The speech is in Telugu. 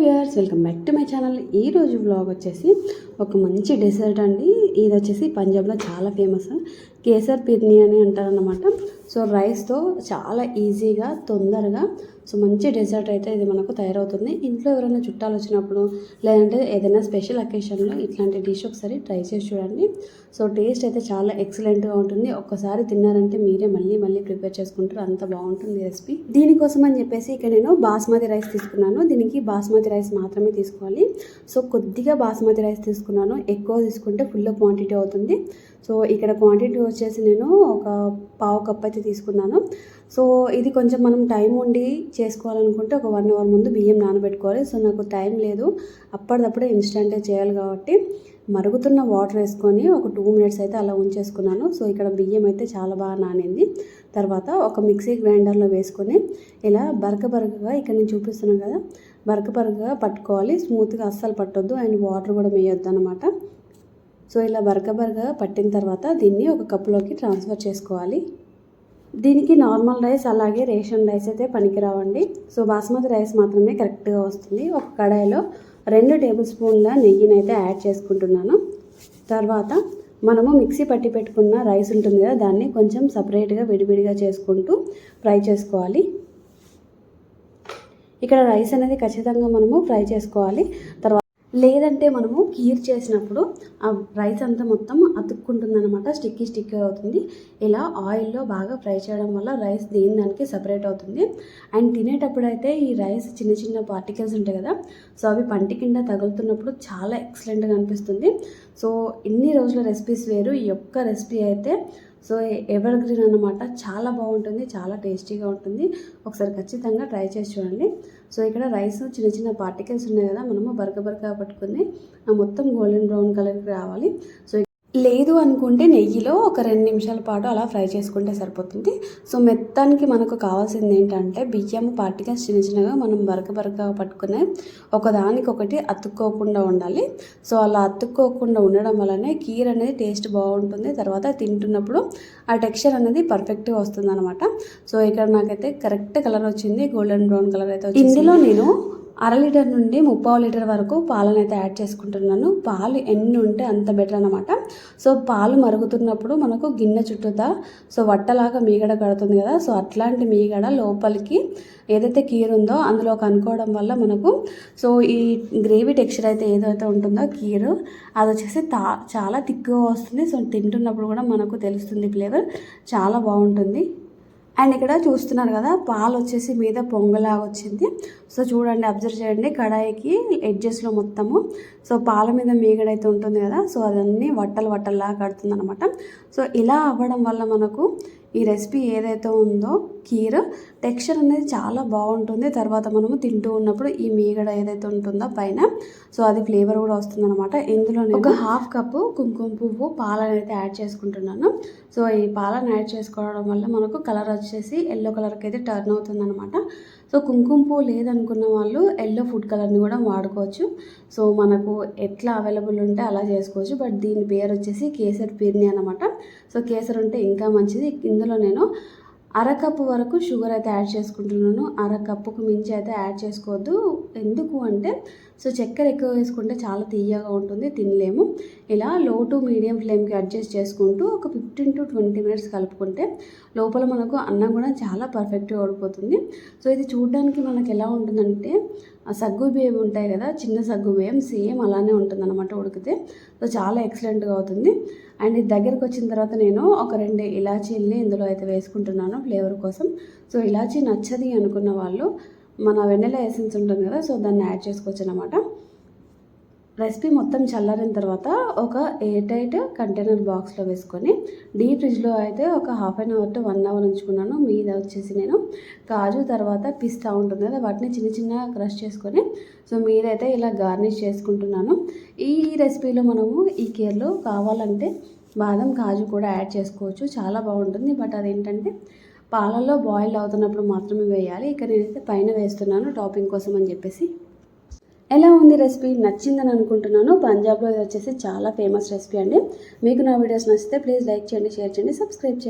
Viewers welcome back to my channel. ఈ రోజు వ్లాగ్ వచ్చేసి ఒక మంచి డెసర్ట్ అండి. ఇది వచ్చేసి పంజాబ్లో చాలా ఫేమస్. కేసర్ పిర్ని అని అంటారనమాట సో రైస్తో చాలా ఈజీగా తొందరగా సో మంచి డెజర్ట్ అయితే ఇది మనకు తయారవుతుంది. ఇంట్లో ఎవరైనా చుట్టాలు వచ్చినప్పుడు లేదంటే ఏదైనా స్పెషల్ అకేషన్లో ఇట్లాంటి డిష్ ఒకసారి ట్రై చేసి చూడండి. సో టేస్ట్ అయితే చాలా ఎక్సలెంట్గా ఉంటుంది. ఒక్కసారి తిన్నారంటే మీరే మళ్ళీ మళ్ళీ ప్రిపేర్ చేసుకుంటారు. అంత బాగుంటుంది రెసిపీ. దీనికోసం అని చెప్పేసి ఇక్కడ నేను బాస్మతి రైస్ తీసుకున్నాను. దీనికి బాస్మతి రైస్ మాత్రమే తీసుకోవాలి. సో కొద్దిగా బాస్మతి రైస్ తీసుకున్నాను. ఎక్కువ తీసుకుంటే ఫుల్ క్వాంటిటీ అవుతుంది. సో ఇక్కడ క్వాంటిటీ వచ్చేసి నేను ఒక పావు కప్ అయితే తీసుకున్నాను. సో ఇది కొంచెం మనం టైం ఉండి చేసుకోవాలనుకుంటే ఒక వన్ అవర్ ముందు బియ్యం నానబెట్టుకోవాలి. సో నాకు టైం లేదు. అప్పటిదప్పుడే ఇన్స్టంటే చేయాలి కాబట్టి మరుగుతున్న వాటర్ వేసుకొని ఒక టూ మినిట్స్ అయితే అలా ఉంచేసుకున్నాను. సో ఇక్కడ బియ్యం అయితే చాలా బాగా నానింది. తర్వాత ఒక మిక్సీ గ్రైండర్లో వేసుకొని ఇలా బరక బరకగా ఇక్కడ నేను చూపిస్తున్నాను కదా బరక బరకగా పట్టుకోవాలి. స్మూత్గా అస్సలు పట్టొద్దు. అండ్ వాటర్ కూడా వేయొద్దు అనమాట సో ఇలా బరక బరకగా పట్టిన తర్వాత దీన్ని ఒక కప్పులోకి ట్రాన్స్ఫర్ చేసుకోవాలి. దీనికి నార్మల్ రైస్ అలాగే రేషన్ రైస్ అయితే పనికిరావండి. సో బాస్మతి రైస్ మాత్రమే కరెక్ట్గా వస్తుంది. ఒక కడాయిలో రెండు టేబుల్ స్పూన్ల నెయ్యిని అయితే యాడ్ చేసుకుంటున్నాను. తర్వాత మనము మిక్సీ పట్టి పెట్టుకున్న రైస్ ఉంటుంది కదా దాన్ని కొంచెం సపరేట్గా విడివిడిగా చేసుకుంటూ ఫ్రై చేసుకోవాలి. ఇక్కడ రైస్ అనేది ఖచ్చితంగా మనము ఫ్రై చేసుకోవాలి. తర్వాత లేదంటే మనము కీర్ చేసినప్పుడు ఆ రైస్ అంతా మొత్తం అతుక్కుంటుంది అనమాట స్టిక్కీ స్టిక్కీ అవుతుంది. ఇలా ఆయిల్లో బాగా ఫ్రై చేయడం వల్ల రైస్ దేని దానికి సపరేట్ అవుతుంది. అండ్ తినేటప్పుడు అయితే ఈ రైస్ చిన్న చిన్న పార్టికల్స్ ఉంటాయి కదా సో అవి పంటి కింద తగులుతున్నప్పుడు చాలా ఎక్సలెంట్గా అనిపిస్తుంది. సో ఇన్ని రోజుల రెసిపీస్ వేరు ఈ ఒక్క రెసిపీ అయితే. సో ఎవర్ గ్రీన్ అనమాట చాలా బాగుంటుంది చాలా టేస్టీగా ఉంటుంది. ఒకసారి ఖచ్చితంగా ట్రై చేసి చూడండి. సో ఇక్కడ రైస్ చిన్న చిన్న పార్టికల్స్ ఉన్నాయి కదా మనము బరక బరక పట్టుకుని మొత్తం గోల్డెన్ బ్రౌన్ కలర్కి రావాలి. సో లేదు అనుకుంటే నెయ్యిలో ఒక రెండు నిమిషాల పాటు అలా ఫ్రై చేసుకుంటే సరిపోతుంది. సో మెత్తానికి మనకు కావాల్సింది ఏంటంటే బియ్యం పార్టికల్స్ చిన్న చిన్నగా మనం బరక బరక పట్టుకునే ఒకదానికొకటి అతుక్కోకుండా ఉండాలి. సో అలా అతుక్కోకుండా ఉండడం వల్లనే కీర్ అనేది టేస్ట్ బాగుంటుంది. తర్వాత తింటున్నప్పుడు ఆ టెక్స్చర్ అనేది పర్ఫెక్ట్గా వస్తుంది అనమాట సో ఇక్కడ నాకైతే కరెక్ట్ కలర్ వచ్చింది. గోల్డెన్ బ్రౌన్ కలర్ అయితే ఇందులో నేను అర లీటర్ నుండి ముప్పావు లీటర్ వరకు పాలను అయితే యాడ్ చేసుకుంటున్నాను. పాలు ఎన్ని ఉంటే అంత బెటర్ అనమాట సో పాలు మరుగుతున్నప్పుడు మనకు గిన్నె చుట్టూతా సో వట్టలాగా మీగడ కడుతుంది కదా. సో అట్లాంటి మీగడ లోపలికి ఏదైతే కీర్ ఉందో అందులో కనుక్కోవడం వల్ల మనకు సో ఈ గ్రేవీ టెక్స్చర్ అయితే ఏదైతే ఉంటుందో కీర్ అది వచ్చేసి తా చాలా తిక్కుగా వస్తుంది. సో తింటున్నప్పుడు కూడా మనకు తెలుస్తుంది ఫ్లేవర్. చాలా బాగుంటుంది. అండ్ ఇక్కడ చూస్తున్నారు కదా పాలు వచ్చేసి మీద పొంగలాగా వచ్చింది. సో చూడండి అబ్జర్వ్ చేయండి కడాయికి ఎడ్జెస్లో మొత్తము. సో పాల మీద మీగడైతే ఉంటుంది కదా సో అదన్నీ వట్టలు వట్టల్లాగా కడుతుంది అనమాట సో ఇలా అవ్వడం వల్ల మనకు ఈ రెసిపీ ఏదైతే ఉందో కీర్ టెక్స్చర్ అనేది చాలా బాగుంటుంది. తర్వాత మనము తింటూ ఉన్నప్పుడు ఈ మీగడ ఏదైతే ఉంటుందో పైన సో అది ఫ్లేవర్ కూడా వస్తుందన్నమాట. ఇందులో ఒక హాఫ్ కప్పు కుంకుమ పువ్వు పాలను అయితే యాడ్ చేసుకుంటున్నాను. సో ఈ పాలను యాడ్ చేసుకోవడం వల్ల మనకు కలర్ వచ్చేసి ఎల్లో కలర్కి అయితే టర్న్ అవుతుంది అనమాట సో కుంకుమ పువ్వు లేదనుకున్న వాళ్ళు ఎల్లో ఫుడ్ కలర్ని కూడా వాడుకోవచ్చు. సో మనకు ఎట్లా అవైలబుల్ ఉంటే అలా చేసుకోవచ్చు. బట్ దీని పేరు వచ్చేసి కేసర్ పీర్ని అనమాట సో కేసర్ ఉంటే ఇంకా మంచిది. ఇందులో నేను అరకప్పు వరకు షుగర్ అయితే యాడ్ చేసుకుంటున్నాను. అరకప్పుకు మించి అయితే యాడ్ చేసుకోవద్దు. ఎందుకు అంటే సో చక్కెర ఎక్కువ వేసుకుంటే చాలా తీయగా ఉంటుంది తినలేము. ఇలా లో టు మీడియం ఫ్లేమ్కి అడ్జస్ట్ చేసుకుంటూ ఒక ఫిఫ్టీన్ టు ట్వంటీ మినిట్స్ కలుపుకుంటే లోపల మనకు అన్నం కూడా చాలా పర్ఫెక్ట్గా ఓడిపోతుంది. సో ఇది చూడడానికి మనకు ఎలా ఉంటుందంటే సగ్గు బియ్యం ఉంటాయి కదా చిన్న సగ్గు బియ్యం సేమ్ అలానే ఉంటుంది అనమాట ఉడికితే. సో చాలా ఎక్సలెంట్గా అవుతుంది. అండ్ ఇది దగ్గరకు వచ్చిన తర్వాత నేను ఒక రెండు ఇలాచీల్ని ఇందులో అయితే వేసుకుంటున్నాను ఫ్లేవర్ కోసం. సో ఇలాచీ నచ్చది అనుకున్న వాళ్ళు మన వెన్నెల ఎసెన్స్ ఉంటుంది కదా సో దాన్ని యాడ్ చేసుకోవచ్చు అనమాట రెసిపీ మొత్తం చల్లారిన తర్వాత ఒక ఎయిర్ టైట్ కంటైనర్ బాక్స్లో వేసుకొని డీప్ ఫ్రిడ్జ్లో అయితే ఒక half an hour to one hour ఉంచుకున్నాను. మీద వచ్చేసి నేను కాజు తర్వాత పిస్తా ఉంటుంది కదా వాటిని చిన్న చిన్న క్రష్ చేసుకొని సో మీరైతే ఇలా గార్నిష్ చేసుకుంటున్నాను. ఈ రెసిపీలో మనము ఈ కేర్లో కావాలంటే బాదం కాజు కూడా యాడ్ చేసుకోవచ్చు. చాలా బాగుంటుంది. బట్ అదేంటంటే పాలల్లో బాయిల్ అవుతున్నప్పుడు మాత్రమే వేయాలి. ఇక నేనైతే పైన వేస్తున్నాను టాపింగ్ కోసం అని చెప్పేసి. ఎలా ఉంది రెసిపీ? నచ్చిందని అనుకుంటున్నాను. పంజాబ్లో ఇది వచ్చేసి చాలా ఫేమస్ రెసిపీ అండి. మీకు నా వీడియోస్ నచ్చితే ప్లీజ్ లైక్ చేయండి షేర్ చేయండి సబ్స్క్రైబ్ చేయండి.